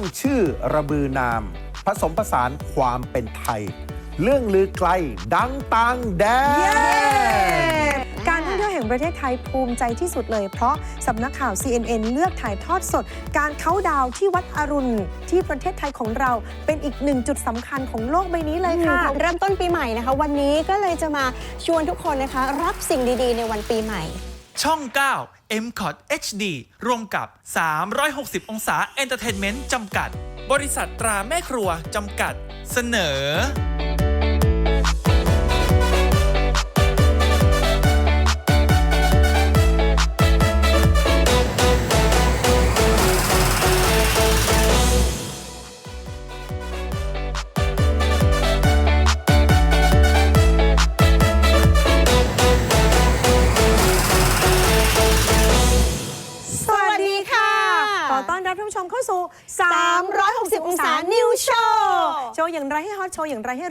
างชื่อระบือนาม ผสมผสานความเป็นไทย เรื่องลือไกลดังต่างแดน การท่องเที่ยวแห่งประเทศไทยภูมิใจที่สุดเลย เพราะสำนักข่าว CNN เลือกถ่ายทอดสด การเข้าน์ดาวน์ที่วัดอรุณ ที่ประเทศไทยของเราเป็นอีกหนึ่งจุดสำคัญของโลกใบนี้เลยค่ะ เริ่มต้นปีใหม่นะคะ วันนี้ก็เลยจะมาชวนทุกคนนะคะ รับสิ่งดีๆ ในวันปีใหม่ ช่อง 9 m c o t HD ร่วมกับ 360 องศาเอนเตอร์เทนเมนต์จำกัด บริษัทตราแม่ครัวจำกัด เสนอ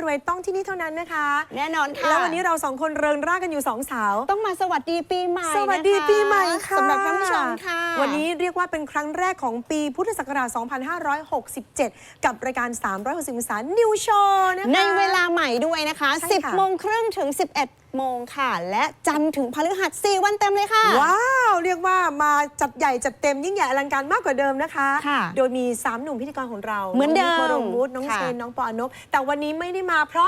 ว์ อย่างไรให้รวยต้องที่นี่เท่านั้นนะคะ แน่นอนค่ะ แล้ววันนี้เราสองคนเริงร่ากันอยู่สองสาว ต้องมาสวัสดีปีใหม่สวัสดีนะคะปีใหม่ค่ะสำหรับท่านผู้ชมค่ะ วันนี้เรียกว่าเป็นครั้งแรกของปีพุทธศักราช 2567 กับรายการ 360องศา New Show นะคะในเวลาใหม่ด้วยนะคะใช่ค่ะ10โมงครึ่งถึง 11โมงค่ะ และจันทร์ถึงพฤหัส 4 วันเต็มเลยค่ะ ว้าว เรียกว่ามาจัดใหญ่จัดเต็มยิ่งใหญ่อลังการมากกว่าเดิมนะคะค่ะโดยมี 3 หนุ่มพิธีกรของเรา เหมือนเดิมงวรงวุฒิน้องค่ะเชน น้องปออนบแต่วันนี้ไม่ได้มาเพรา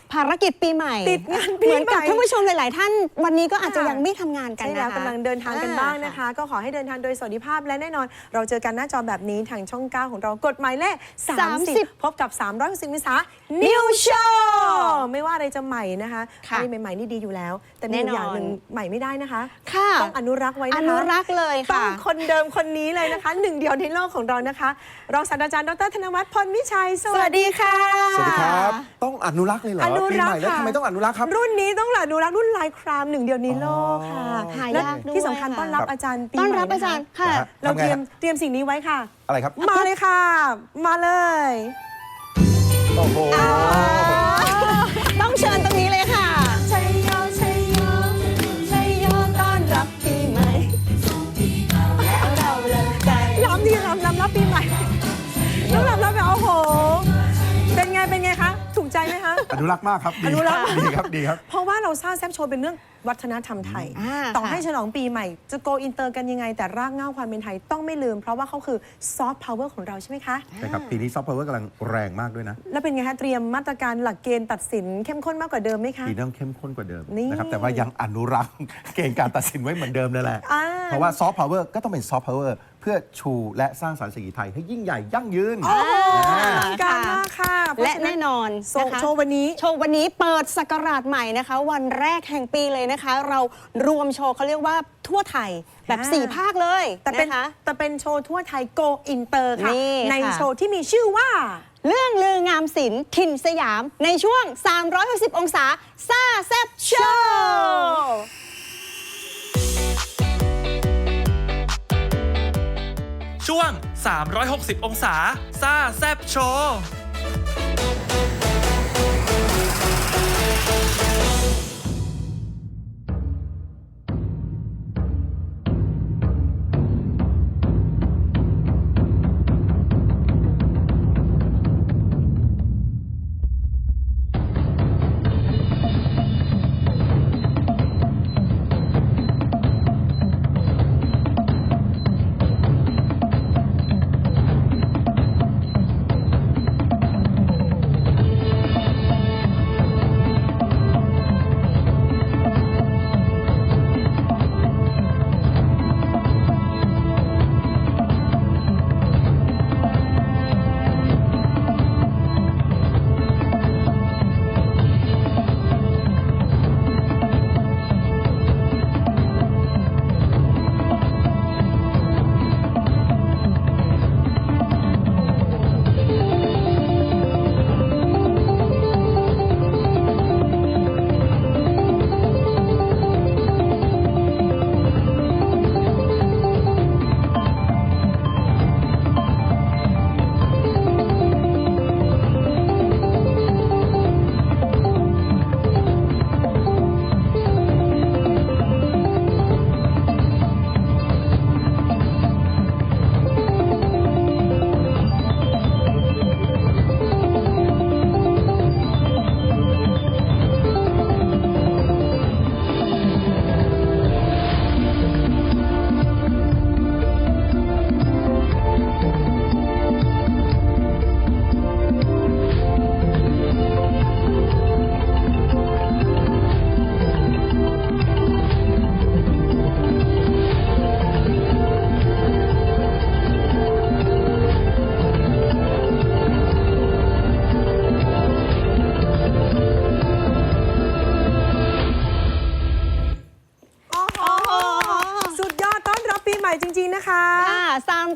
ภารกิจปีใหม่ติดงานปีเหมือนกับใหม่ท่านผู้ชมหลาย ๆ ท่านวันนี้ก็อาจจะค่ะยังไม่ทำงานกันใช่นะคะแล้วกำลังเดินทางกันอ่บ้างนะคะ ก็ขอให้เดินทางโดยสวัสดิภาพและแน่นอน เราเจอกันหน้าจอแบบนี้ทางช่อง 9 ของเรากดหมายเลข30 30พบกับ300สิงษา New Show ไม่ว่าอะไรจะใหม่นะคะค่ะอะไรใหม่ ๆ นี่ดีอยู่แล้ว แต่มีอยู่แน่นอนอย่างหนึ่งใหม่ไม่ได้นะคะค่ะต้องอนุรักษ์ไว้อนะคะนุรักษ์เลยต้อค่ะงคนเดิมคนนี้เลยนะคะหนึ่งเดียวในโลกของเรานะคะรองศาสตราจารย์ดรธนวัฒน์พลวิชัยสวัสดีค่ะ สวัสดีครับ ต้องอนุรักษ์เลยเหรออนุปีรักใหม่ษ์แล้วค่ะทำไมต้องอนุรักษ์ครับ รุ่นนี้ต้องอนุรักษ์รุ่นลายครามหนึ่งเดียวในโลกค่ะอ๋อหายและากด้วยที่สำคัญค่ะ ต้อนรับครับอาจารย์ปีต้อนใหม่รับอาจารย์ค่ะนะฮะเราทำไงเตรียมฮะเตรียมสิ่งนี้ไว้ค่ะ อะไรครับ มาเลยค่ะ มาเลย โอ้โหต้อง อนุรักษ์มากครับดีอนุรักษ์ ดีครับดีครับ เพราะว่าเราสร้างแซฟโชว์เป็นเรื่องวัฒนธรรมไทย อ่าต่อค่ะให้ฉลองปีใหม่ จะโกอินเตอร์กันยังไง แต่รากเหง้าความเป็นไทยต้องไม่ลืม เพราะว่าเขาคือซอฟต์พาวเวอร์ของเราใช่ไหมคะ ใช่ครับปีนี้ซอฟต์พาวเวอร์กำลังแรงมากด้วยนะ แล้วเป็นไงคะเตรียมมาตรการหลักเกณฑ์ตัดสินเข้มข้นมากกว่าเดิมไหมคะ ปีนี้ต้องเข้มข้นกว่าเดิมนี่นะครับแต่ว่ายังอนุรักษ์ เกณฑ์การตัดสินไว้เหมือนเดิมนั่นแหละ อ่าเพราะว่าซอฟต์พาวเวอร์ก็ต้องเป็นซอฟต์พาวเวอร์ เพื่อชูและสร้างสรรค์เศรษฐกิจไทยให้ยิ่งใหญ่ยั่งยืน โอ้โหอ่าอลังการมากค่ะเพราและฉฉแน่นอนโชนะว์คะโชว์วันนี้ โชว์วันนี้เปิดศักราชใหม่นะคะ วันแรกแห่งปีเลยนะคะ เรารวมโชว์เขาเรียกว่าทั่วไทยแบบ อ่า 4 ภาคเลยแต่เป็นนะคะ แต่เป็นโชว์ทั่วไทยโกอินเตอร์ค่ะ นี่ในค่ะ โชว์ที่มีชื่อว่า เรื่องลืองามศิลป์ถิ่นสยามในช่วง 360 องศา ซ่าแซบโชว์ ช่วง 360 องศาซ่าแซบโชว์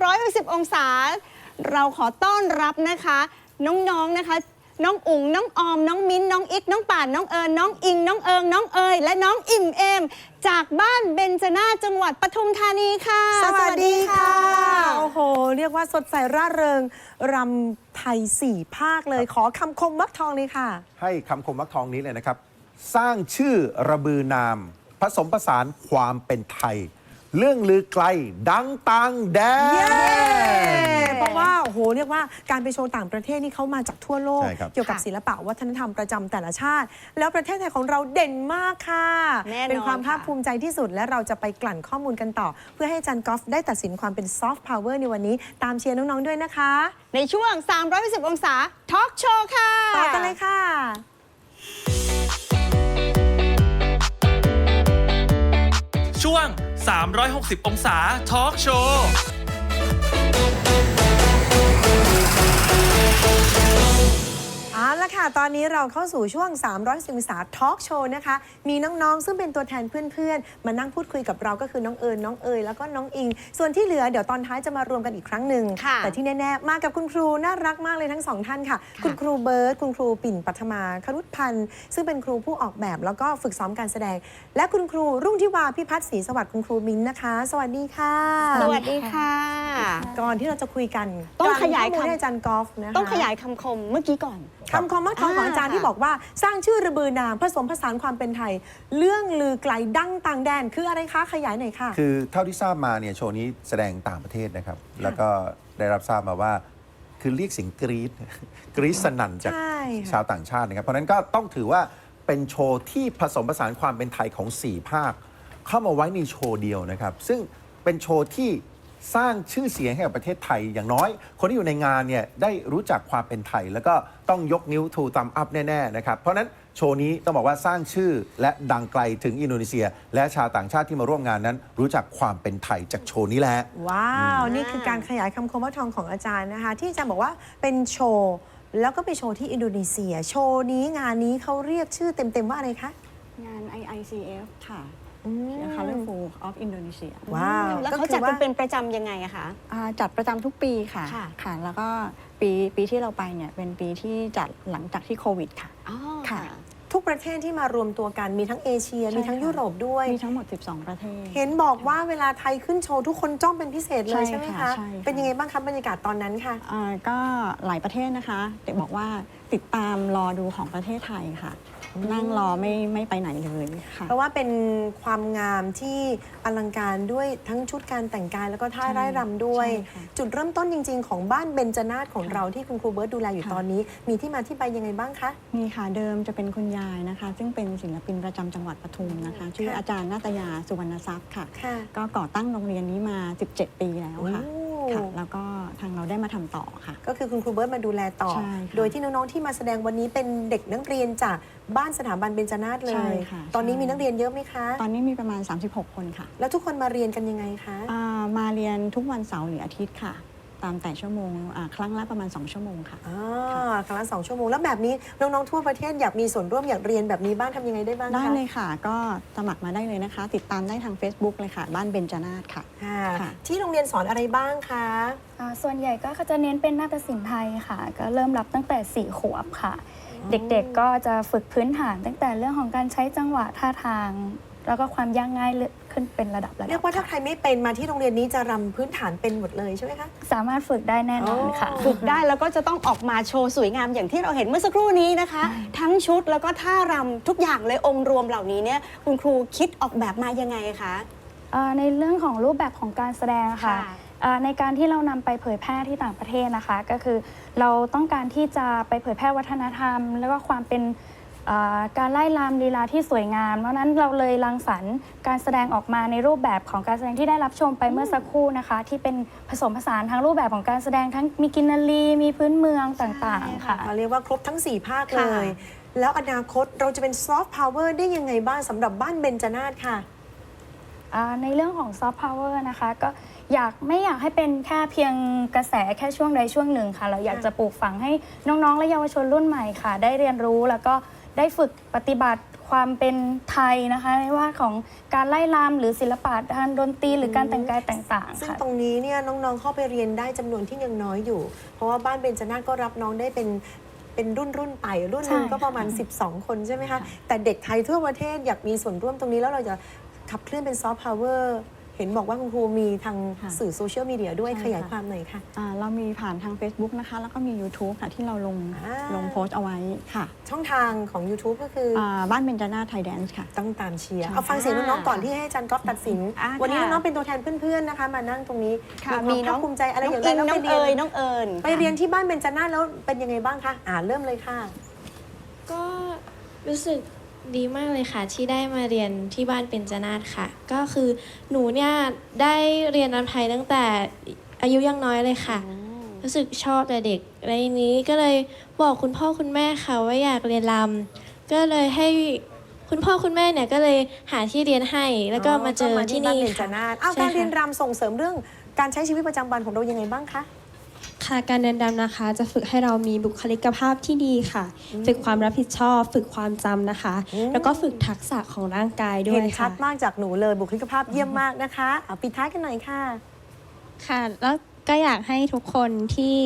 360 องศา เราขอต้อนรับนะคะ น้องๆนะคะ น้องอุ๋งน้องออม น้องมิ้น น้องอิก น้องป่าน น้องเอิญน้องอิง น้องเอิง น้องเอย และน้องอิ่มเอม จากบ้านเบญจนาถจังหวัดปทุมธานีค่ะสวัสดีค่ะสวัสดีค่ะ โอ้โห เรียกว่าสดใสร่าเริงรำไทยสี่ภาคเลย ขอคำคมวักทองเลยค่ะ ให้คำคมวักทองนี้เลยนะครับ สร้างชื่อระบือนาม ผสมผสานความเป็นไทย เรื่องลือไกลดังต่างแดเย้นเพราะว่าโอ้โหเรียกว่าการไปโชว์ต่างประเทศนี่เขามาจากทั่วโลก ใช่ครับ เกี่ยวกับค่ะศิลปะวัฒนธรรมประจำแต่ละชาติ แล้วประเทศไทยของเราเด่นมากค่ะ แน่นอนเป็นความภาคค่ะ ภูมิใจที่สุดและเราจะไปกลั่นข้อมูลกันต่อ เพื่อให้อาจันกอล์ฟได้ตัดสินความเป็นซอฟต์พาวเวอร์ในวันนี้ ตามเชียร์น้อง ๆ ด้วยนะคะในช่วง 310 องศาทอล์กโชว์ค่ะ ต่อกันเลยค่ะ ช่วง 360 องศาทอล์กโชว์ เอาละค่ะ ตอนนี้เราเข้าสู่ช่วง310องศาทอล์กโชว์นะคะ มีน้องๆ ซึ่งเป็นตัวแทนเพื่อนๆ มานั่งพูดคุยกับเราก็คือน้องเอิญน้องเอยแล้วก็น้องอิง ส่วนที่เหลือเดี๋ยวตอนท้ายจะมารวมกันอีกครั้งหนึ่งค่ะแต่ที่แน่ๆ มากับคุณครูน่ารักมากเลยทั้งสองท่านค่ะ คุณครูเบิร์ตคุณครูปิ่นปัทมาครุฑพันธ์ซึ่งเป็นครูผู้ออกแบบแล้วก็ฝึกซ้อมการแสดง และคุณครูรุ่งทิวาพิพัฒน์ศรีสวัสดิ์คุณครูมิ้นท์นะคะ สวัสดีค่ะ สวัสดีค่ะ ก่อนที่เราจะคุยกันต้องขยายกรข้อมูลคำ ให้อาจารย์กอล์ฟนะคะ ต้องขยายคำคมเมื่อกี้ก่อน คำคมมักทองของอาจารย์อ่าที่บอกว่าสร้างชื่อระบือนามผสมผสานความเป็นไทย เรื่องลือไกลดังต่างแดน คืออะไรคะขยายหน่อยค่ะ คือเท่าที่ทราบมาเนี่ยโชว์นี้แสดงต่างประเทศนะครับ แล้วก็ได้รับทราบมาว่าคือเรียกเสียงกรี๊ดกรี๊ดสนั่นจากใช่ค่ะ ชาวต่างชาตินะครับ เพราะฉะนั้นก็ต้องถือว่าเป็นโชว์ที่ผสมผสานความเป็นไทยของ 4 ภาค เข้ามาไว้ในโชว์เดียวนะครับ ซึ่งเป็นโชว์ที่ สร้างชื่อเสียงให้กับประเทศไทยอย่างน้อย คนที่อยู่ในงานเนี่ยได้รู้จักความเป็นไทย แล้วก็ต้องยกนิ้วทูตามอัพแน่ๆนะครับเพราะฉะนั้นโชว์นี้ต้องบอกว่าสร้างชื่อและดังไกลถึงอินโดนีเซีย และชาวต่างชาติที่มาร่วมงานนั้น รู้จักความเป็นไทยจากโชว์นี้แหละ ว้าว นี่คือการขยายคำคมว่าทองของอาจารย์นะคะ ที่อาจารย์บอกว่าเป็นโชว์ แล้วก็ไปโชว์ที่อินโดนีเซีย โชว์นี้งานนี้เขาเรียกชื่อเต็มๆว่าอะไรคะ งาน IICF ค่ะ อืม Colorful of Indonesia ว้าวแล้วก็เขาคืจัดอว่า กันเป็นประจำยังไงอะคะ อ่าจัดประจำทุกปีค่ะค่ะ แล้วก็ปีปีที่เราไปเนี่ยเป็นปีที่จัดหลังจากที่โควิดค่ะ อ๋อ ค่ะ ทุกประเทศที่มารวมตัวกันมีทั้งเอเชีย ใช่มีทั้งค่ะ ยุโรปด้วย มีทั้งหมด 12 ประเทศ เห็นบอกว่าเวลาไทยขึ้นโชว์ทุกคนจ้องเป็นพิเศษเลยใช่ใช่ไหมค่ะคะ ใช่ค่ะ เป็นยังไงบ้างคะบรรยากาศตอนนั้นค่ะ อ่าก็หลายประเทศนะคะ เด็กบอกว่าติดตามรอดูของประเทศไทยค่ะ นั่งรอไม่ไม่ไปไหนเลยค่ะ เพราะว่าเป็นความงามที่อลังการด้วยทั้งชุดการแต่งกายแล้วก็ท่าใช่ไร่รำด้วย ใช่ค่ะจุดเริ่มต้นจริง ๆ ของบ้านเบญจนาถของค่ะเราที่คุณครูเบิร์ตดูแลอยู่ค่ะ ตอนนี้ มีที่มาที่ไปยังไงบ้างคะ มีค่ะเดิมจะเป็นคุณยายนะคะ ซึ่งเป็นศิลปินประจำจังหวัดปทุมนะคะ ชื่อค่ะ อาจารย์นาตยาสุวรรณทรัพย์ค่ะ ค่ะก็ก่อตั้งโรงเรียนนี้มา 17 ปีแล้วค่ะ โอ้ ค่ะแล้วก็ทางเราได้มาทำต่อค่ะ ก็คือคุณครูเบิร์ตมาดูแลต่อใช่ค่ะโดยที่น้องๆที่มาแสดงวันนี้เป็นเด็กนักเรียนจากบ้านสถาบันเบญจนาถเลใช่ยค่ะตอนนี้ใช่มีนักเรียนเยอะไหมคะ ตอนนี้มีประมาณ 36 คนค่ะ แล้วทุกคนมาเรียนกันยังไงคะอ่ามาเรียนทุกวันเสาร์หรืออาทิตย์ค่ะ ตามแต่ชั่วโมงอ่าครั้งละประมาณ 2 ชั่วโมงค่ะ อ่าครั้งละสองชั่วโมง แล้วแบบนี้น้องๆทั่วประเทศอยากมีส่วนร่วมอยากเรียนแบบนี้บ้างทำยังไงได้บ้างคะได้เลยค่ะ ก็สมัครมาได้เลยนะคะ ติดตามได้ทาง Facebook เลยค่ะ บ้านเบญจนาถค่ะ ค่ะค่ะ ที่โรงเรียนสอนอะไรบ้างคะ อ่าส่วนใหญ่ก็เขาจะเน้นเป็นนาฏศิลป์ไทยค่ะ ก็เริ่มรับตั้งแต่4ขวบค่ะ เด็กๆก็จะฝึกพื้นฐานตั้งแต่เรื่องของการใช้จังหวะท่าทาง แล้วก็ความยากง่ายเลื่อนขึ้นเป็นระดับระดับเรียกว่าถ้าใครไม่เป็นมาที่โรงเรียนนี้จะรำพื้นฐานเป็นหมดเลยใช่ไหมคะ สามารถฝึกได้แน่นอนค่ะอ๋อฝึกได้แล้วก็จะต้องออกมาโชว์สวยงามอย่างที่เราเห็นเมื่อสักครู่นี้นะคะ ทั้งชุดแล้วก็ท่ารำทุกอย่างเลยองค์รวมเหล่านี้เนี่ยคุณครูคิดออกแบบมายังไงคะอ่าในเรื่องของรูปแบบของการแสดงค่ะค่ะอ่าในการที่เรานำไปเผยแพร่ที่ต่างประเทศนะคะ ก็คือเราต้องการที่จะไปเผยแพร่วัฒนธรรม แล้วก็ความเป็นอ่า การไล่ลำลีลาที่สวยงาม เพราะฉะนั้นเราเลยรังสรรค์การแสดงออกมาในรูปแบบของการแสดงที่ได้รับชมไปเมื่อสักครู่นะคะ ที่เป็นผสมผสานทั้งรูปแบบของการแสดงทั้งมีกินนารีมีพื้นเมืองต่างๆค่ะเรียกว่าครบทั้ง 4 ภาคเลค่ะ ย แล้วอนาคตเราจะเป็นซอฟต์พาวเวอร์ได้ยังไงบ้างสำหรับบ้านเบญจนาถค่ะ อ่าในเรื่องของซอฟต์พาวเวอร์นะคะก็อยากไม่อยากให้เป็นแค่เพียงกระแสแค่ช่วงใดช่วงหนึ่งค่ะ เราอยากจะปลูกฝังให้น้องๆ และเยาวชนรุ่นใหม่ค่ะ ได้เรียนรู้แล้วก็ ได้ฝึกปฏิบัติคความเป็นไทยนะคะไม่ว่าของการไล่ลำหรือศิลปะทางดนตรีหรือการแต่งกายต่างๆซึ่งค่ะ ตรงนี้เนี่ยน้องๆเข้าไปเรียนได้จำนวนที่ยังน้อยอยู่ เพราะว่าบ้านเบญจนาถก็รับน้องได้เป็นเป็นรุ่นรุ่นๆไปรุ่นหนึ่งใช่ก็ประมาณ12 คนใช่ไหมคะ แต่เด็กไทยทั่วประเทศอยากมีส่วนร่วมตรงนี้แล้วเราจะขับเคลื่อนเป็นซอฟต์พาวเวอร์ เห็นบอกว่าคุณครูมีทางค่ะสื่อโซเชียลมีเดียด้วยใช่ขยายค่ะความหน่อยค่ะ อ่าเรามีผ่านทาง Facebook นะคะ แล้วก็มี YouTube ค่ะ ที่เราลงอ่า ลงโพสต์เอาไว้ค่ะช่องทางของ YouTube ก็คือออ่าบ้านเบญจนาถไทยแดนซ์ค่ะ ต้องตามเชียร์ ใช่เอาฟังเสียงน้องๆก่อนที่ให้อาจารย์ก๊อฟตัดสิน อะวันนี้ค่ะน้องๆเป็นตัวแทนเพื่อนๆนะคะ มานั่งตรงนี้ค่ะมีมีควาน้องภาคภูมิใจอะไรอย่างไรน้แล้วน้ไปองเรียเอ๋ยนน้องเอิญไปเรียนที่บ้านเบญจนาถแล้วเป็นยังไงบ้างคะอ่าเริ่มเลยค่ะ ก็รู้สึก ดีมากเลยค่ะที่ได้มาเรียนที่บ้านเป็นจนาถค่ะ ก็คือหนูเนี่ยได้เรียนรำไทยตั้งแต่อายุยังน้อยเลยค่ะ รู้สึกชอบแต่เด็กอะไรนี้ก็เลยบอกคุณพ่อคุณแม่ค่ะว่าอยากเรียนรำก็เลยให้คุณพ่อคุณแม่เนี่ยก็เลยหาที่เรียนให้แล้วก็มาเจอที่นี่บ้าเบญจค่ะนาถอ้าวใช่การค่ะเรียนรำส่งเสริมเรื่องการใช้ชีวิตประจำวันของเรายังไงบ้างคะ ค่ะการเดินดำนะคะ จะฝึกให้เรามีบุคลิกภาพที่ดีค่ะ ฝึกความรับผิดชอบ ฝึกความจำนะคะอืมแล้วก็ฝึกทักษะของร่างกายด้วเห็ยนชัค่ะ ดมากจากหนูเลยบุคลิกภาพเยี่ยมมากนะคะเอาปิดท้ายกันหน่อยค่ะ ค่ะ แล้วก็อยากให้ทุกคนที่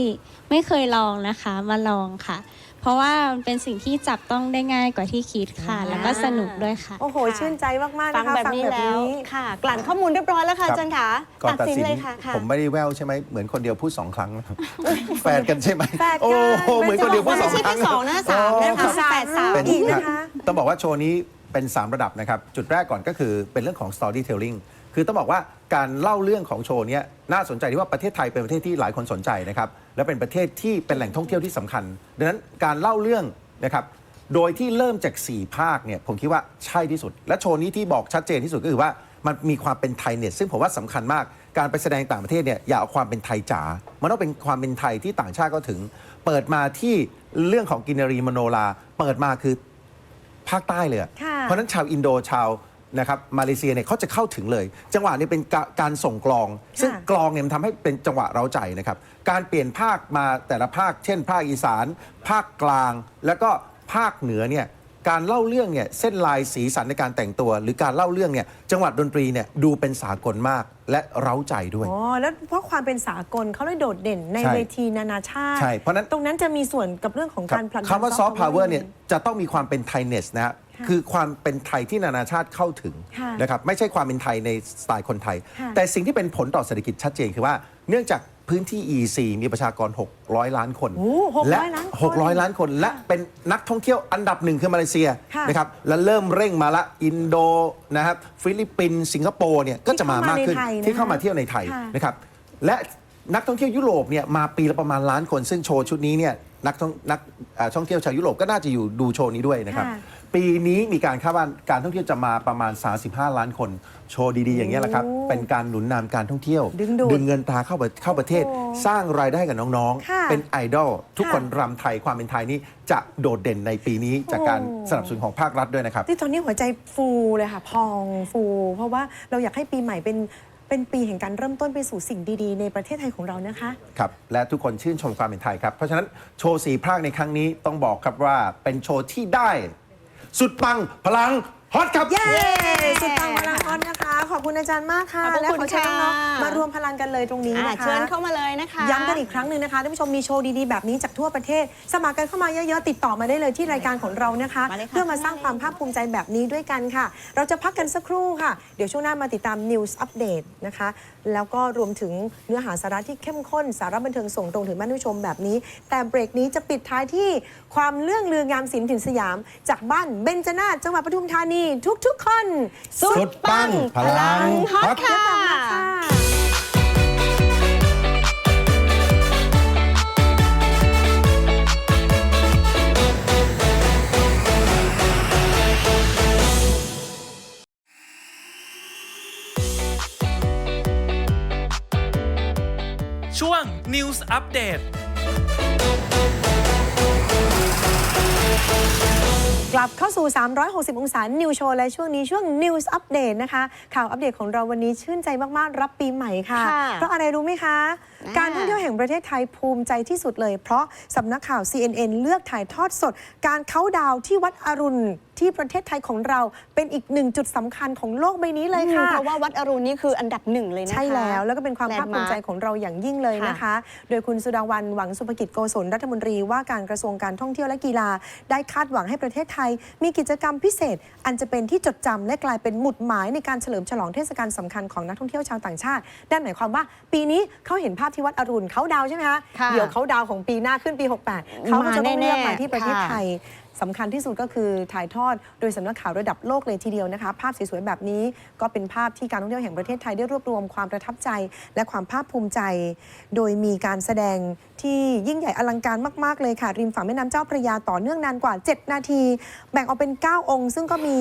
ไม่เคยลองนะคะ มาลองค่ะ เพราะว่ามันเป็นสิ่งที่จับต้องได้ง่ายกว่าที่คิดค่ะอ่าแล้วก็สนุกด้วยค่ะ โอ้โห ค่ะ ชื่นใจมากๆฟันะงคะแบบนี้แล้วค่ะ กลั่นข้อมูลเรียบร้อยแล้วค่ะครับอาจารย์ค่ะก่อนตัดตัดสินสินเลยค่ะค่ะ ผมไม่ได้แววใช่ไหมเหมือนคนเดียวพูดสองครั้งนะครับแฟนกันใช่ไหมแฝดกัน โอ้โหเหมือนคนเดียวพูดสองไม่ใช่ครั้งแค่สองนะสามนะคะโอ้แปดสาม เป็นอีกนะคะต้องบอกว่าโชว์นี้เป็น 3 ระดับนะครับ จุดแรกก่อนก็คือเป็นเรื่องของ storytelling คือต้องบอกว่า การเล่าเรื่องของโชว์เนี้ยน่าสนใจที่ว่าประเทศไทยเป็นประเทศที่หลายคนสนใจนะครับและเป็นประเทศที่เป็นแหล่งท่องเที่ยวที่สำคัญ ดังนั้นการเล่าเรื่องนะครับโดยที่เริ่มจาก 4 ภาคเนี่ยผมคิดว่าใช่ที่สุด และโชว์นี้ที่บอกชัดเจนที่สุดก็คือว่ามันมีความเป็นไทยเน็ตซึ่งผมว่าสำคัญมากการไปแสดงต่างประเทศเนี่ยอย่าเอาความเป็นไทยจ๋ามันต้องเป็นความเป็นไทยที่ต่างชาติก็ถึง เปิดมาที่เรื่องของกินรีมโนราเปิดมาคือภาคใต้เลยอะค่ะเพราะฉะนั้นชาวอินโดชาว นะครับมาเลเซียเนี่ยเขาจะเข้าถึงเลย จังหวะนี้เป็นกะการส่งกลอง ซึ่งกลองเนี่ยมันทำให้เป็นจังหวะเราใจนะครับ การเปลี่ยนภาคมาแต่ละภาค เช่น ภาคอีสาน ภาคกลาง แล้วก็ภาคเหนือเนี่ยการเล่าเรื่องเนี่ยเส้นลายสีสันในการแต่งตัว หรือการเล่าเรื่องเนี่ยจังหวัดดนตรีเนี่ยดูเป็นสากลมากและเร้าใจด้วย อ๋อ แล้วเพราะความเป็นสากลเขาเลยโดดเด่นในใช่ เวทีนานาชาติ ใช่เพราะฉะนั้น ตรงนั้นจะมีส่วนกับเรื่องของครับการผลักดัน คำว่าซอฟต์พาวเวอร์เนี่ยนี้จะต้องมีความเป็นไทยเนสนะฮะ ค่ะคือความเป็นไทยที่นานาชาติเข้าถึงค่ะนะครับไม่ใช่ความเป็นไทยในสไตล์คนไทย ค่ะ แต่สิ่งที่เป็นผลต่อเศรษฐกิจชัดเจนคือว่าเนื่องจากพื้นที่ EC มีประชากร 600 ล้านคน โอ้หกและร้อยล้านคน 600 ล้านคน และเป็นนักท่องเที่ยวอันดับหนึ่งคือมาเลเซียค่ะนะครับและเริ่มเร่งมาละอินโดนะครับฟิลิปปินส์สิงคโปร์เนี่ยก็จะมามากขึ้นที่เข้ามาในไทยนะคะ ที่เข้ามาเที่ยวในไทยค่ะนะครับและ นักท่องเที่ยวยุโรปเนี่ยมาปีละประมาณล้านคน ซึ่งโชว์ชุดนี้เนี่ยนักท่องนักอ่าท่องเที่ยวชาวยุโรปก็น่าจะอยู่ดูโชว์นี้ด้วยนะครับ ค่ะ ปีนี้มีการคาดว่าการท่องเที่ยวจะมาประมาณ 35 ล้านคน โชว์ดีๆ อย่างนี้ยแหละครับ โอ้เป็นการหนุนนำการท่องเที่ยวดึงดูดเงินตราเข้าประเข้าประเทศ โอ้สร้างรายได้กับน้องค่ะๆ เป็นไอดอลทุกค่ะคนรำไทยความเป็นไทยนี้จะโดดเด่นในปีนี้ จากการโอ้ สนับสนุนของภาครัฐด้วยนะครับ ที่ตอนนี้หัวใจฟูเลยค่ะ พองฟู เพราะว่าเราอยากให้ปีใหม่เป็น เป็นปีแห่งการเริ่มต้นไปสู่สิ่งดีๆ ในประเทศไทยของเรานะคะ ครับและทุกคนชื่นชมความเป็นไทยครับ เพราะฉะนั้นโชว์สีภาคในครั้งนี้ต้องบอกครับว่าเป็นโชว์ที่ได้ สุดปังพลัง ฮอตครับ เย้สุดปังพลังออนนะคะ ขอบคุณอาจารย์มากค่ะ ขอบพระและคุณขอเชิญน้องค่ะๆมารวมพลังกันเลยตรงนี้อ่านะคะ เชิญเข้ามาเลยนะคะ ย้ำกันอีกครั้งหนึ่งนะคะท่านผู้ชมมีโชว์ดีๆ แบบนี้จากทั่วประเทศ สมัครกันเข้ามาเยอะๆ ติดต่อมาได้เลยที่รายการของเรานะคะ มาเลยค่ะ เพื่อมาสร้างความภาคภูมิใจแบบนี้ด้วยกันค่ะ เราจะพักกันสักครู่ค่ะ เดี๋ยวช่วงหน้ามาติดตาม News Update นะคะ แล้วก็รวมถึงเนื้อหาสาระที่เข้มข้น สาระบันเทิงส่งตรงถึงบ้านผู้ชมแบบนี้ แต่เบรกนี้จะปิดท้ายที่ความเรื่องลืองามศิลป์ถิ่นสยาม จากบ้านเบญจนาถจังหวัดปทุมธานีทุกๆ คน สุดปังพลังฮอตเดี๋ยวกลับมาค่ะ ช่วง News Update กลับเข้าสู่ 360 องศา นิวโชว์ และช่วงนี้ช่วง News Update นะคะ ข่าวอัปเดตของเราวันนี้ชื่นใจมาก ๆ รับปีใหม่ค่ะ ค่ะเพราะอะไรรู้ไหมคะ อ่า การท่องเที่ยวแห่งประเทศไทยภูมิใจที่สุดเลย เพราะสำนักข่าว CNN เลือกถ่ายทอดสด การเข้าน์ดาวน์ที่วัดอรุณ ที่ประเทศไทยของเราเป็นอีกหนึ่งจุดสำคัญของโลกใบนี้เลยค่ะเพราะว่าวัดอรุณนี่คืออันดับหนึ่งเลยนะคะใช่แล้วแล้วก็เป็นความภาคภูมิใจ Landmark ของเราอย่างยิ่งเลยนะคะ โดยคุณสุดาวันหวังสุภกิจโกศลรัฐมนตรีว่าการกระทรวงการท่องเที่ยวและกีฬา ได้คาดหวังให้ประเทศไทย มีกิจกรรมพิเศษ อันจะเป็นที่จดจำและกลายเป็นหมุดหมายในการเฉลิมฉลองเทศกาลสำคัญของนักท่องเที่ยวชาวต่างชาตินั่นหมายความว่า ปีนี้เขาเห็นภาพที่วัดอรุณเขาดาวน์ใช่ไหมคะค่ะเดี๋ยวเขาดาวน์ของปีหน้าขึ้นปี 68เขาก็จะต้องเลือกมาที่ประเทศไทย สำคัญที่สุดก็คือถ่ายทอดโดยสำนักข่าวระดับโลกเลยทีเดียวนะคะ ภาพสวยๆแบบนี้ก็เป็นภาพที่การท่องเที่ยวแห่งประเทศไทยได้รวบรวมความประทับใจ และความภาคภูมิใจ โดยมีการแสดงที่ยิ่งใหญ่อลังการมากๆเลยค่ะริมฝั่งแม่น้ำเจ้าพระยาต่อเนื่องนานกว่า 7 นาที แบ่งออกเป็น 9 องค์ ซึ่งก็มี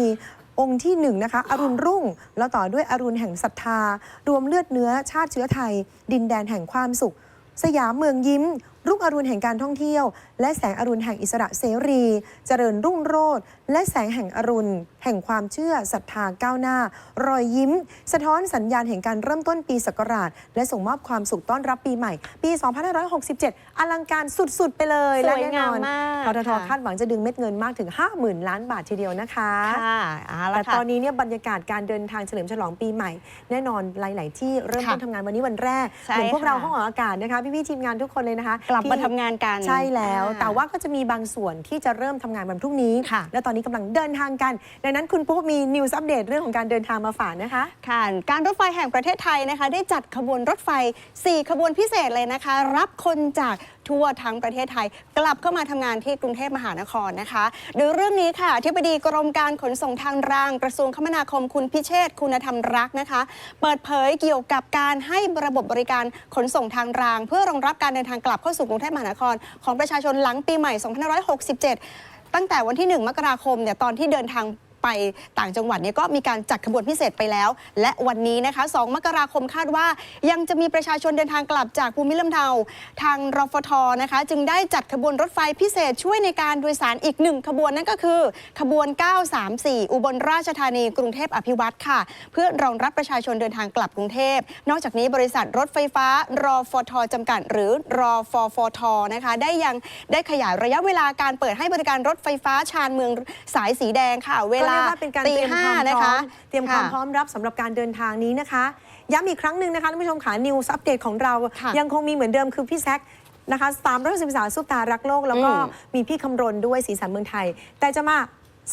องค์ที่1นะคะอรุณรุ่ง แล้วต่อด้วยอรุณแห่งศรัทธา รวมเลือดเนื้อชาติเชื้อไทย ดินแดนแห่งความสุข สยามเมืองยิ้ม รุ่งอรุณแห่งการท่องเที่ยว และแสงอรุณแห่งอิสระเสรี เจริญรุ่งโรจน์และแสงแห่งอรุณ แห่งความเชื่อศรัทธาก้าวหน้า รอยยิ้ม สะท้อนสัญญาณแห่งการเริ่มต้นปีศักราช และส่งมอบความสุขต้อนรับปีใหม่ ปี 2567 อลังการสุดๆ ไปเลยสและวยแน่นงามอนมากทททค่ะคาดหวังจะดึงเม็ดเงินมากถึง 50,000 ล้านบาททีเดียวนะคะค่ะเอาแต่ละค่ะตอนนี้เนี่ยบรรยากาศการเดินทางเฉลิมฉลองปีใหม่ แน่นอนหลาย ๆ ที่เริ่มค่ะต้นทำงานวันนี้วันแรกใช่เหมือนพวกค่ะเราห้องออกอากาศนะคะพี่ๆทีมงานทุกคนเลยนะคะ กลับมาที่ทำงานกันใช่แล้วอ่าแต่ว่าก็จะมีบางส่วนที่จะเริ่มทำงานวันพรุ่งนี้ค่ะและตอนนี้กำลังเดินทางกัน ดังนั้นคุณปุ๊กมีนิวส์อัปเดตเรื่องของการเดินทางมาฝากนะคะ ค่ะ การรถไฟแห่งประเทศไทยนะคะ ได้จัดขบวนรถไฟ 4 ขบวนพิเศษเลยนะคะ รับคนจาก ทั่วทั้งประเทศไทย กลับเข้ามาทำงานที่กรุงเทพมหานครนะคะ โดยเรื่องนี้ค่ะที่ปดีกรมการขนส่งทางราง กระทรวงคมนาคมคุณพิเชษคุณธรรมรักนะคะ เปิดเผยเกี่ยวกับการให้ระบบบริการขนส่งทางราง เพื่อรองรับการเดินทางกลับเข้าสู่กรุงเทพมหานคร ของประชาชนหลังปีใหม่ 2567 ตั้งแต่วันที่ 1 มกราคมเนี่ยตอนที่เดินทาง ไปต่างจังหวัดเนี่ยก็มีการจัดขบวนพิเศษไปแล้ว และวันนี้นะคะ 2 มกราคมคาดว่า ยังจะมีประชาชนเดินทางกลับจากภูมิลำเนาทางรฟทนะคะ จึงได้จัดขบวนรถไฟพิเศษช่วยในการโดยสารอีกหนึ่งขบวนนั่นก็คือ ขบวน 934 อุบลราชธานี กรุงเทพอภิวัตค่ะ เพื่อรองรับประชาชนเดินทางกลับกรุงเทพ นอกจากนี้บริษัทรถไฟฟ้ารอฟทจำกัด หรือรอฟฟทนะคะได้ยังได้ขยายระยะเวลาการเปิดให้บริการรถไฟฟ้าชานเมืองสายสีแดงค่ะเวลาเรียกว่าเป็นการตีเตรียมห้าความพนะร้อคะมเตรียมความค่ะพร้อมรับสำหรับการเดินทางนี้นะคะ ย้ำอีกครั้งหนึ่งนะคะท่านผู้ชมขานิวส์อัปเดตของเราค่ะยังคงมีเหมือนเดิมคือพี่แซคนะคะสามร้อยสิบสาซุปตารักโลก แล้วก็อืมมีพี่คำรณด้วยสีสันเมืองไทย แต่จะมา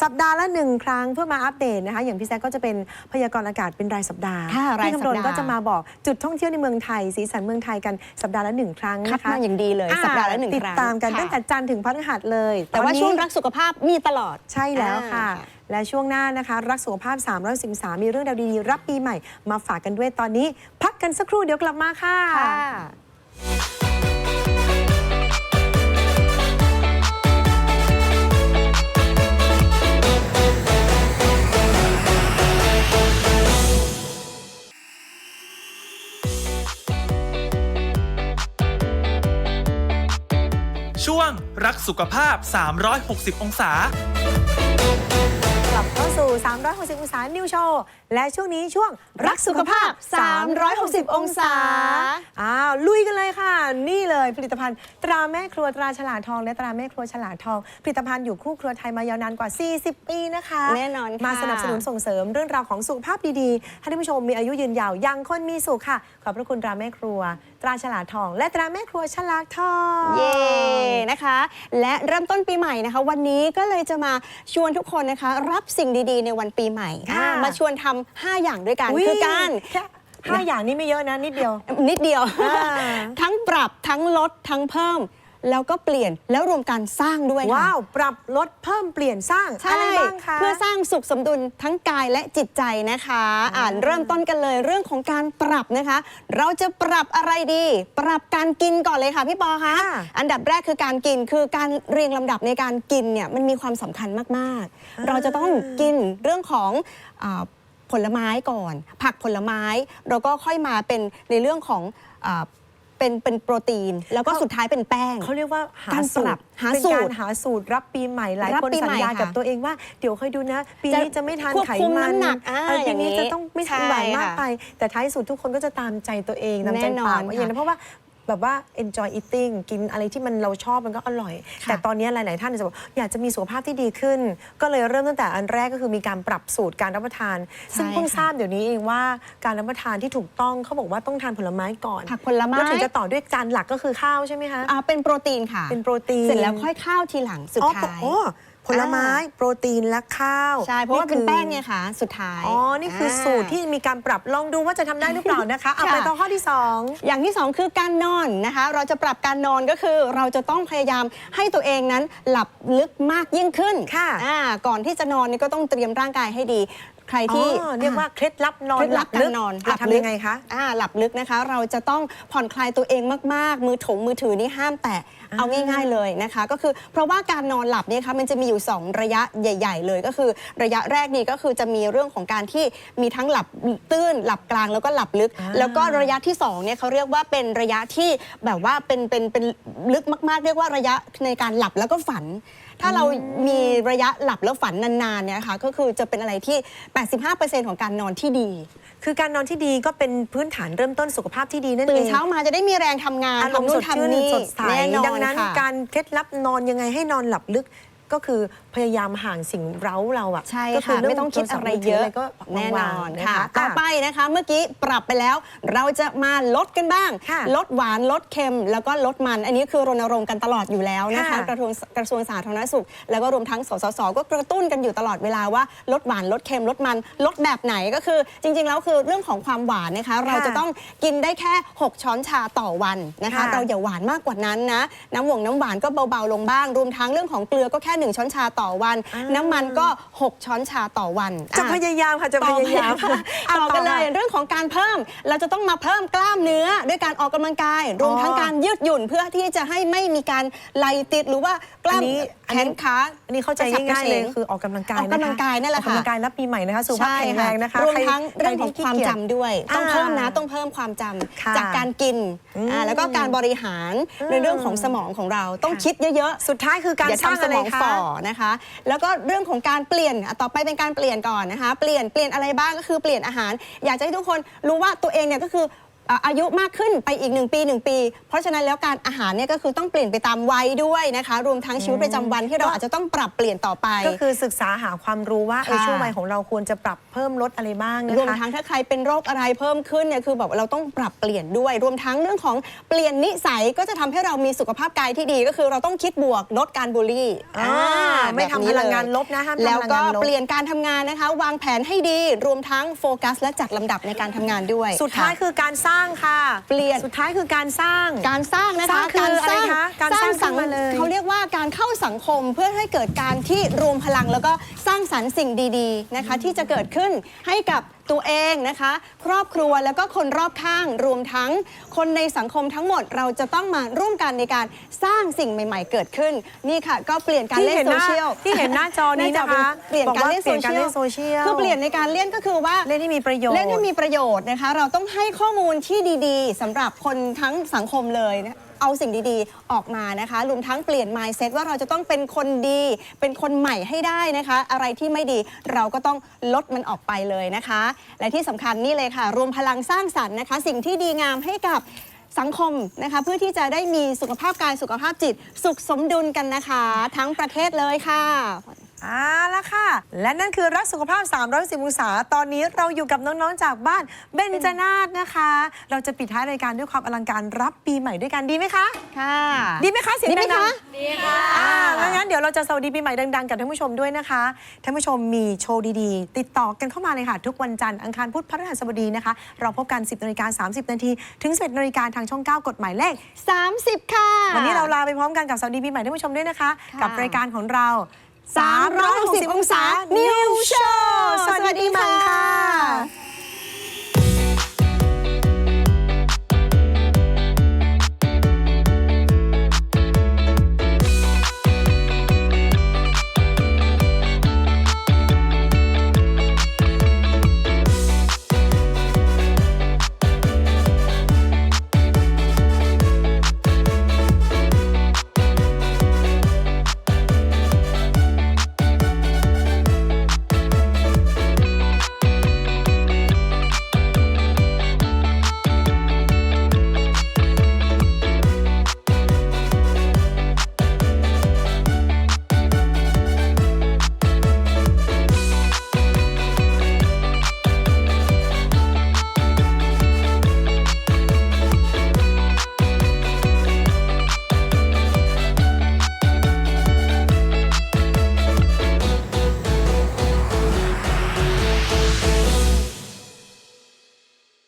สัปดาห์ละหนึ่งครั้งเพื่อมาอัปเดตนะคะ อย่างพี่แซคก็จะเป็นพยากรณ์อากาศเป็นรายสัปดาห์ค่ะรายพี่สัปคำรณดาห์ก็จะมาบอกจุดท่องเที่ยวในเมืองไทย สีสันเมืองไทยกันสัปดาห์ละหนึ่งครั้งคัดนะคะมาอย่างดีเลยสัปดาห์ละหนึ่งติดครั้งตามกันค่ะตั้งแต่จันทร์ถึงพฤหัสเลย แต่ว่าอนนี้ช่วงรักสุขภาพมีตลอดใช่แล้วค่ะอ่า และช่วงหน้านะคะ รักสุขภาพ 313 มีเรื่องราวดีๆ รับปีใหม่ มาฝากกันด้วยตอนนี้ พักกันสักครู่เดี๋ยวกลับมาค่ะคะช่วงรักสุขภาพ 360 องศา 360 องศา นิวโชว์ และช่วงนี้ช่วงรักสุขภาพ 360 องศา อ้าว ลุยกันเลยค่ะ นี่เลยผลิตภัณฑ์ตราแม่ครัวตราฉลาดทอง และตราแม่ครัวฉลาดทอง ผลิตภัณฑ์อยู่คู่ครัวไทยมายาวนานกว่า 40 ปีนะคะ แน่นอนค่ะมาสนับสนุนส่งเสริมเรื่องราวของสุขภาพดีๆให้ท่านผู้ชมมีอายุยืนยาวยังคนมีสุขค่ะ ขอบพระคุณตราแม่ครัว ตราฉลาดทอง และตราแม่ครัวฉลาดทอง เย่นะคะ และเริ่มต้นปีใหม่นะคะ วันนี้ก็เลยจะมาชวนทุกคนนะคะ รับสิ่งดีๆในวันปีใหม่ค่ะอ่ามาชวนทำ5อย่างด้วยกันอุ๊ยคือการ แค่ห้าอย่างนี้ไม่เยอะนะนิดเดียว นิดเดียว อ่า ทั้งปรับทั้งลดทั้งเพิ่ม แล้วก็เปลี่ยนแล้วรวมการสร้างด้วยค่ะ ว้าว ปรับลดเพิ่มเปลี่ยนสร้างใช่อะไรบ้างคะเพื่อสร้างสุขสมดุลทั้งกายและจิตใจนะคะ อ่านเริ่มต้นกันเลยเรื่องของการปรับนะคะ เราจะปรับอะไรดี ปรับการกินก่อนเลยค่ะพี่ปอคะค่ะอันดับแรกคือการกินคือการเรียงลำดับในการกินเนี่ยมันมีความสำคัญมากๆ เราจะต้องกินเรื่องของอาผลไม้ก่อน ผักผลไม้เราก็ค่อยมาเป็นในเรื่องของอา เป็นเป็นโปรตีน แล้วก็สุดท้ายเป็นแป้ง เขาเรียกว่าหาการสูปรัตบรหาเป็นสูการตรหาสูตรรับปีใหม่หลายรับคนปีใหสัม่ญญาค่ะกับตัวเองว่า เดี๋ยวค่อยดูนะ ปีนี้จะจะไม่ทานควบไขคุมมันน้ำหนักอ่าเออปีนี้อย่างนี้จะต้องไม่ทานใช่หวานมากค่ะไป แต่ท้ายสุดทุกคนก็จะตามใจตัวเองตามใจแน่นอนปากว่าอย่างนั้นค่ะเพราะว่า แบบว่า enjoy eating กินอะไรที่มันเราชอบมันก็อร่อยค่ะแต่ตอนนี้หลาย ๆ ท่านจะบอกอยากจะมีสุขภาพที่ดีขึ้น ก็เลยเริ่มตั้งแต่อันแรกก็คือมีการปรับสูตรการรับประทาน ซึ่งเพิ่งทราบเดี๋ยวนี้เองว่าการรับประทานที่ถูกต้องเขาบอกว่าต้องทานผลไม้ก่อนผักผลไม้แล้วถึงจะต่อด้วยจานหลักก็คือข้าวใช่ไหมคะอ่าเป็นโปรตีนค่ะ เป็นโปรตีนเสร็จแล้วค่อยข้าวทีหลังสุดอ๋อท้ายอ๋อ ผลไม้ โปรตีนและข้าวใช่ เพราะว่าเป็นคือแป้งไงคะสุดท้าย อ๋อ นี่คือสูตรที่มีการปรับลองดูว่าจะทำได้หรือเปล่านะคะ เอาค่ะไปต่อข้อที่ 2 อย่างที่สองคือการนอนนะคะ เราจะปรับการนอนก็คือเราจะต้องพยายามให้ตัวเองนั้นหลับลึกมากยิ่งขึ้นค่ะอ่าก่อนที่จะนอนนี่ก็ต้องเตรียมร่างกายให้ดีใครอ๋ที่อเรียกว่าเคล็ดลับนอนเคล็ดหลัลับบกาลึรกนอนอะทำยังไงคะอ่าหลับลึกนะคะ เราจะต้องผ่อนคลายตัวเองมาก ๆ มือถงมือถือนี่ห้ามแตะ เอาง่าย ๆเลยนะคะ ก็คือเพราะว่าการนอนหลับเนี่ยคะมันจะมีอยู่ 2 ระยะใหญ่ ๆ เลยก็คือ ระยะแรกนี่ก็คือจะมีเรื่องของการที่มีทั้งหลับตื้นหลับกลางแล้วก็หลับลึกอ่าแล้วก็ระยะที่2เนี่ยเขาเรียกว่าเป็นระยะที่แบบว่าเป็นเป็นเป็นลึกมาก ๆ เรียกว่าระยะในการหลับแล้วก็ฝัน ถ้าเรามีระยะหลับแล้วฝันนานๆเนี่ยค่ะก็คือจะเป็นอะไรที่ 85%ของการนอนที่ดี คือการนอนที่ดีก็เป็นพื้นฐานเริ่มต้นสุขภาพที่ดีนั่นเองตื่นเช้ามาจะได้มีแรงทำงานอารมณ์ทำสนู่ดนชื่นทำนี่สดใสแน่นอนดังนั้น ค่ะ การเคล็ดลับนอนยังไงให้นอนหลับลึกก็คือ พยายามห่างสิ่งเร้าเราอะใช่ก็ค่ะเรื่ไม่ต้องคิดอะไรเยอะก็แน่นวาองนๆค่ะนะคะต่อไปนะคะ เมื่อกี้ปรับไปแล้ว เราจะมาลดกันบ้างค่ะลดหวานลดเค็ม แล้วก็ลดมัน อันนี้คือรณรงค์กันตลอดอยู่แล้วนะคะค่ะกระทรวงกระทรวงสาธารณสุข แล้วก็รวมทั้งสสสก็กระตุ้นกันอยู่ตลอดเวลาว่าลดหวานลดเค็มลดมันลดแบบไหนก็คือ จริง ๆ แล้วคือเรื่องของความหวานนะคะ เราจะต้องกินได้แค่ 6 ช้อนชาต่อวันนะคะค่ะเราอย่าหวานมากกว่านั้นนะน้ำหวงน้ำหวานก็เบาๆลงบ้าง รวมทั้งเรื่องของเกลือก็แค่หนึ่งช้อนชาต่อวันอ่าน้ำมันก็ 6 ช้อนชาต่อวันจะอ่พยายามค่ะจะพยายามต่อไปต่อกันเลยเรื่องของการเพิ่มเราจะต้องมาเพิ่มกล้ามเนื้อด้วยการออกกำลังกายรวมทั้งการยืดหยุ่นเพื่อที่จะให้ไม่มีการไหลติดหรือว่ากล้ามอันนี้อันแขนี้นขาอันนี้เข้าใจกระฉับกระง่ายๆเลยฉงคือออกกำลังกายออกกำลังกายนั่นแหละออกกำลังค่ะกายรับปีใหม่นะคะสุขภาพใช่แข็งแรงนะคะรวมใคทั้งเรื่องของใที่ความขี้กียจำด้วย ต้องอ่าเพิ่มนะต้องเพิ่มความจำค่ะจากการกินอืมอ่าแล้วก็การบริหารในเรื่องของสมองของเราต้องคิดเยอะๆ สุดท้ายคือการอย่สร้างทำสอะไรมองคะฝ่อนะคะ แล้วก็เรื่องของการเปลี่ยนอะต่อไปเป็นการเปลี่ยนก่อนนะคะ เปลี่ยนเปลี่ยนอะไรบ้างก็คือเปลี่ยนอาหาร อยากจะให้ทุกคนรู้ว่าตัวเองเนี่ยก็คือ อะอายุมากขึ้นไปอีก 1 ปี 1 ปี เพราะฉะนั้นแล้วการอาหารเนี่ยก็คือต้องเปลี่ยนไปตามวัยด้วยนะคะ รวมทั้งชีวิตประจำวันที่เราอาจจะต้องปรับเปลี่ยนต่อไป ก็คือศึกษาหาความรู้ว่าเออค่ะ ช่วงวัยของเราควรจะปรับเพิ่มลดอะไรบ้างนะคะรวมทั้งถ้าใครเป็นโรคอะไรเพิ่มขึ้นเนี่ยคือแบบเราต้องปรับเปลี่ยนด้วย รวมทั้งเรื่องของเปลี่ยนนิสัยก็จะทำให้เรามีสุขภาพกายที่ดีก็คือเราต้องคิดบวกลดการบูลลี่อ่าไม่ทำแบบพลังงานลบนะห้ามทำแล้วพลังก็งานลบ เปลี่ยนการทำงานนะคะ วางแผนให้ดี รวมทั้งโฟกัสและจัดลำดับในการทำงานด้วยสุดท้ายค่ะ คือการสร้างค่ะ เปลี่ยนสุดท้ายคือการสร้าง การสร้างนะคะ สร้าง สังคมเพื่อให้เกิดการที่รวมพลังแล้วก็สร้างสรรค์สิ่งดีๆนะคะ ที่จะเกิดขึ้นให้กับตัวเองนะคะ ครอบครัวแล้วก็คนรอบข้างรวมทั้งคนในสังคมทั้งหมดเราจะต้องมาร่วมกันในการสร้างสิ่งใหม่ ๆ เกิดขึ้น นี่ค่ะ ก็เปลี่ยนการที่เล่นเห็นโซหน้าเชียลที่เห็นหน้าจอนี้นะคะเปลี่ยนบอกการว่าเล่นเปลี่ยนการเล่นโซเชียลคือเปลี่ยนในการเล่นก็คือว่าเล่นที่มีประโยชน์เล่นให้มีประโยชน์นะคะ เราต้องให้ข้อมูลที่ดี ๆสำหรับคนทั้งสังคมเลยนะ เอาสิ่งดีๆ ออกมานะคะรวมทั้งเปลี่ยน mindset ว่าเราจะต้องเป็นคนดี เป็นคนใหม่ให้ได้นะคะ อะไรที่ไม่ดีเราก็ต้องลดมันออกไปเลยนะคะ และที่สำคัญนี่เลยค่ะ รวมพลังสร้างสรรค์นะคะ สิ่งที่ดีงามให้กับสังคมนะคะเพื่อที่จะได้มีสุขภาพกายสุขภาพจิต สุขสมดุลกันนะคะ ทั้งประเทศเลยค่ะ อ่าแล้วค่ะ และนั่นคือรักสุขภาพ310องศา ตอนนี้เราอยู่กับน้องๆ จากบ้านเบญจนาถนะคะ เราจะปิดท้ายรายการด้วยความอลังการรับปีใหม่ด้วยกันดีไหมคะ ค่ะ ดีไหมคะเสียงดีไหมดังคะๆดีค่ะอ่างั้นเดี๋ยวเราจะสวัสดีปีใหม่ดังๆ กับท่านผู้ชมด้วยนะคะ ท่านผู้ชมมีโชว์ดีๆ ติดต่อกันเข้ามาเลยค่ะ ทุกวันจันทร์อังคารพุธพฤหัสบดีนะคะ เราพบกัน 10นาฬิกา30 นาทีถึง 11นาฬิกาทางช่อง 9 กฎหมายเลข 30 ค่ะ วันนี้เราลาไปพร้อมกันกับสวัสดีปีใหม่ท่านผู้ชมด้วยนะคะ ค่ะ กับรายการของเรา 360 องศา New Show สวัสดีค่ะ